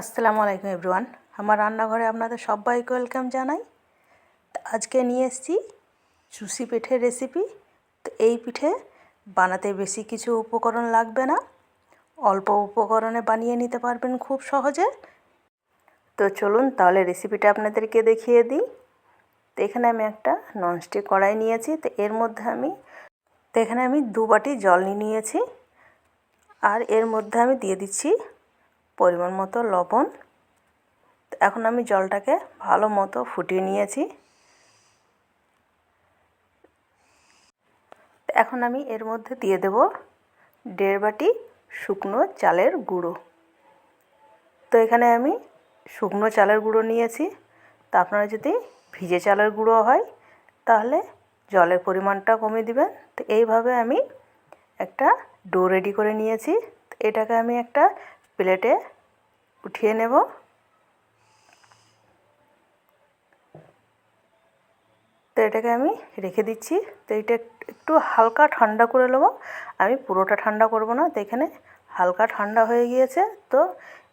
আসসালামু আলাইকুম এভরিওয়ান। আমার রান্নাঘরে আপনাদের সবাইকে ওয়েলকাম জানাই। তো আজকে নিয়ে এসেছি চুষি পিঠের রেসিপি তো এই পিঠে বানাতে বেশি কিছু উপকরণ লাগবে না। অল্প উপকরণে বানিয়ে নিতে পারবেন খুব সহজে। তো চলুন তাহলে রেসিপিটা আপনাদেরকে দেখিয়ে দিই। তো এখানে আমি একটা ননস্টিক কড়াই নিয়েছি। তো এর মধ্যে আমি, তো এখানে আমি দু বাটি জল নিয়ে নিয়েছি। আর এর মধ্যে আমি দিয়ে দিচ্ছি পরিমাণ মতো লবণ। এখন আমি জলটাকে ভালো মতো ফুটিয়ে নিয়েছি। এখন আমি এর মধ্যে দিয়ে দেব দেড় বাটি শুকনো চালের গুঁড়ো। তো এখানে আমি শুকনো চালের গুঁড়ো নিয়েছি। তা আপনারা যদি ভিজে চালের গুঁড়ো হয়, তাহলে জলের পরিমাণটা কমিয়ে দিবেন। তো এইভাবে আমি একটা ডো রেডি করে নিয়েছি। এটাকে আমি একটা প্লেটে উঠিয়ে নেব। তো এটাকে আমি রেখে দিচ্ছি। তো এটা একটু হালকা ঠান্ডা করে নেব। আমি পুরোটা ঠান্ডা করব না, তো এখানে হালকা ঠান্ডা হয়ে গিয়েছে। তো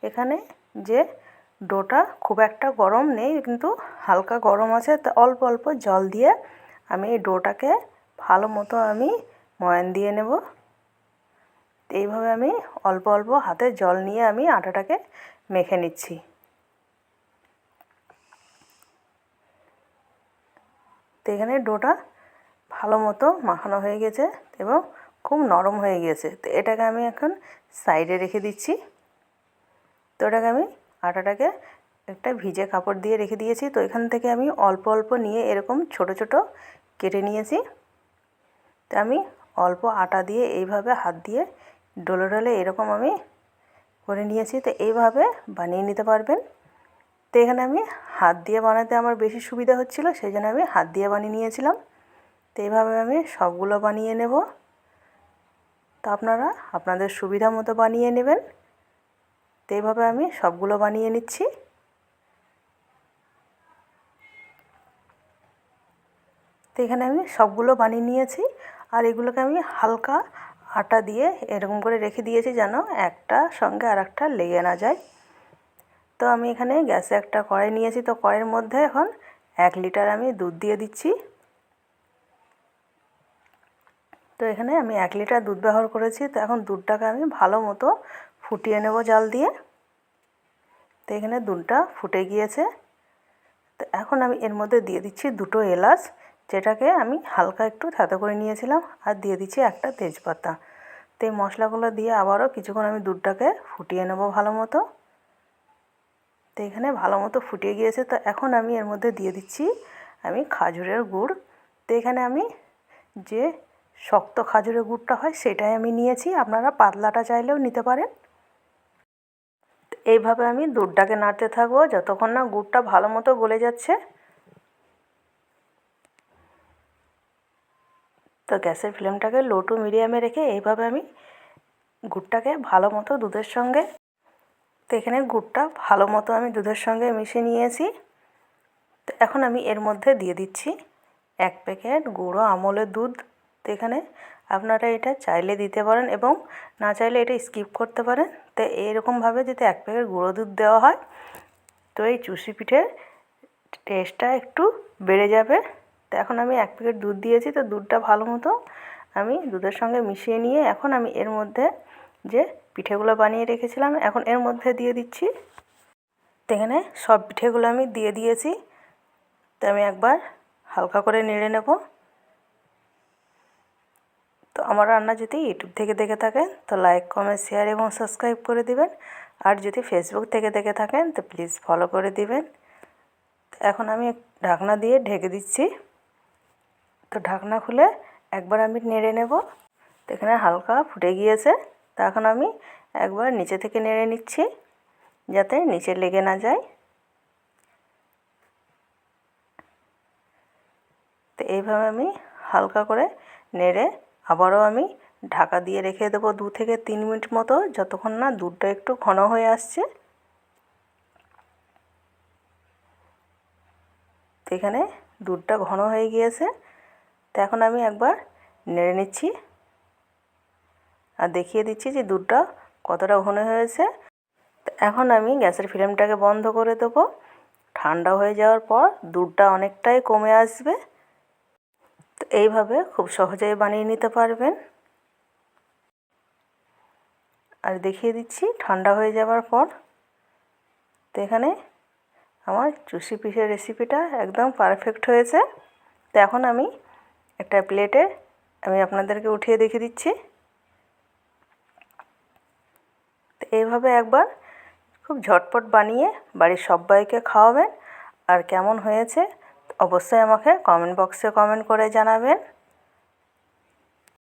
এখানে যে ডোটা খুব একটা গরম নেই, কিন্তু হালকা গরম আছে। তো অল্প অল্প জল দিয়ে আমি এই ডোটাকে ভালো মতো আমি ময়ান দিয়ে নেব। এইভাবে আমি অল্প অল্প হাতে জল নিয়ে আমি আটাটাকে মেখে নিচ্ছি। তো এখানে ডোটা ভালো মতো মাখানো হয়ে গেছে এবং খুব নরম হয়ে গিয়েছে। তো এটাকে আমি এখন সাইডে রেখে দিচ্ছি। তো এটাকে আমি আটাটাকে একটা ভিজে কাপড় দিয়ে রেখে দিয়েছি। তো এখান থেকে আমি অল্প অল্প নিয়ে এরকম ছোট ছোট কেটে নিয়েছি। তো আমি অল্প আটা দিয়ে এইভাবে হাত দিয়ে ডলে ডলে এরকম আমি করে নিয়েছি, তো এইভাবে বানিয়ে নিতে পারবেন। তো এখানে আমি হাত দিয়ে বানাতে আমার বেশি সুবিধা হচ্ছিল, সেই জন্য আমি হাত দিয়ে বানিয়ে নিয়েছিলাম। তো এইভাবে আমি সবগুলো বানিয়ে নেব। তো আপনারা আপনাদের সুবিধা মতো বানিয়ে নেবেন। তো এইভাবে আমি সবগুলো বানিয়ে নিচ্ছি। তো এখানে আমি সবগুলো বানিয়ে নিয়েছি, আর এগুলোকে আমি হালকা আটা দিয়ে এরকম করে রেখে দিয়েছি যেন একটা সঙ্গে আর একটা লেগে না যায়। তো আমি এখানে গ্যাসে একটা কড়াই নিয়েছি। তো কড়াইয়ের মধ্যে এখন এক লিটার আমি দুধ দিয়ে দিচ্ছি। তো এখানে আমি এক লিটার দুধ ব্যবহার করেছি। তো এখন দুধটাকে আমি ভালো মতো ফুটিয়ে নেব জাল দিয়ে। তো এখানে দুধটা ফুটে গিয়েছে। তো এখন আমি এর মধ্যে দিয়ে দিচ্ছি দুটো এলাচ, যেটাকে আমি হালকা একটু থেতো করে নিয়েছিলাম। আর দিয়ে দিচ্ছি একটা তেজপাতা। তো এই মশলাগুলো দিয়ে আবারও কিছুক্ষণ আমি দুধটাকে ফুটিয়ে নেব ভালো মতো। তো এখানে ভালো মতো ফুটিয়ে গিয়েছে, তো এখন আমি এর মধ্যে দিয়ে দিচ্ছি আমি খাজুরের গুড়। তো এখানে আমি যে শক্ত খাজুরের গুড়টা হয় সেটাই আমি নিয়েছি, আপনারা পাতলাটা চাইলেও নিতে পারেন। এইভাবে আমি দুধটাকে নাড়তে থাকব, যতক্ষণ না গুড়টা ভালো মতো গলে যাচ্ছে। তো গ্যাসের ফ্লেমটাকে লো টু মিডিয়ামে রেখে এইভাবে আমি গুড়টাকে ভালো মতো দুধের সঙ্গে, তো এখানে গুড়টা ভালো মতো আমি দুধের সঙ্গে মিশিয়ে নিয়েছি। তো এখন আমি এর মধ্যে দিয়ে দিচ্ছি এক প্যাকেট গুঁড়ো আমলের দুধ। তো এখানে আপনারা এটা চাইলে দিতে পারেন এবং না চাইলে এটা স্কিপ করতে পারেন। তো এরকমভাবে যদি এক প্যাকেট গুঁড়ো দুধ দেওয়া হয়, তো এই চুষি পিঠের টেস্টটা একটু বেড়ে যাবে। তো এখন আমি এক প্যাকেট দুধ দিয়েছি, তো দুধটা ভালো মতো আমি দুধের সঙ্গে মিশিয়ে নিয়ে এখন আমি এর মধ্যে যে পিঠেগুলো বানিয়ে রেখেছিলাম, এখন এর মধ্যে দিয়ে দিচ্ছি। তো এখানে সব পিঠেগুলো আমি দিয়ে দিয়েছি। তো আমি একবার হালকা করে নেড়ে নেব। তো আমার রান্না যদি ইউটিউব থেকে দেখে থাকেন, তো লাইক, কমেন্ট, শেয়ার এবং সাবস্ক্রাইব করে দিবেন। আর যদি ফেসবুক থেকে দেখে থাকেন, তো প্লিজ ফলো করে দিবেন। এখন আমি ঢাকনা দিয়ে ঢেকে দিচ্ছি। তো ঢাকনা খুলে একবার আমি নেড়ে নেব। তো এখানে হালকা ফুটে গিয়েছে। তো এখন আমি একবার নিচে থেকে নেড়ে নিচ্ছি, যাতে নিচে লেগে না যায়। তো এইভাবে আমি হালকা করে নেড়ে আবারও আমি ঢাকা দিয়ে রেখে দেবো দু থেকে তিন মিনিট মতো, যতক্ষণ না দুধটা একটু ঘন হয়ে আসছে। তো এখানে দুধটা ঘন হয়ে গিয়েছে। তো এখন আমি একবার নেড়ে নিচ্ছি আর দেখিয়ে দিচ্ছি যে দুধটা কতটা ঘন হয়েছে। এখন আমি গ্যাসের ফ্লেমটাকে বন্ধ করে দেবো। ঠান্ডা হয়ে যাওয়ার পর দুধটা অনেকটাই কমে আসবে। তো এইভাবে খুব সহজেই বানিয়ে নিতে পারবেন। আর দেখিয়ে দিচ্ছি ঠান্ডা হয়ে যাওয়ার পর। তো এখানে আমার চুষি পিঠের রেসিপিটা একদম পারফেক্ট হয়েছে। তো এখন আমি একটা প্লেটে আমি আপনাদেরকে উঠিয়ে দেখিয়ে দিচ্ছি। তো এইভাবে একবার খুব ঝটপট বানিয়ে বাড়ির সবাইকে খাওয়াবেন। আর কেমন হয়েছে অবশ্যই আমাকে কমেন্ট বক্সে কমেন্ট করে জানাবেন।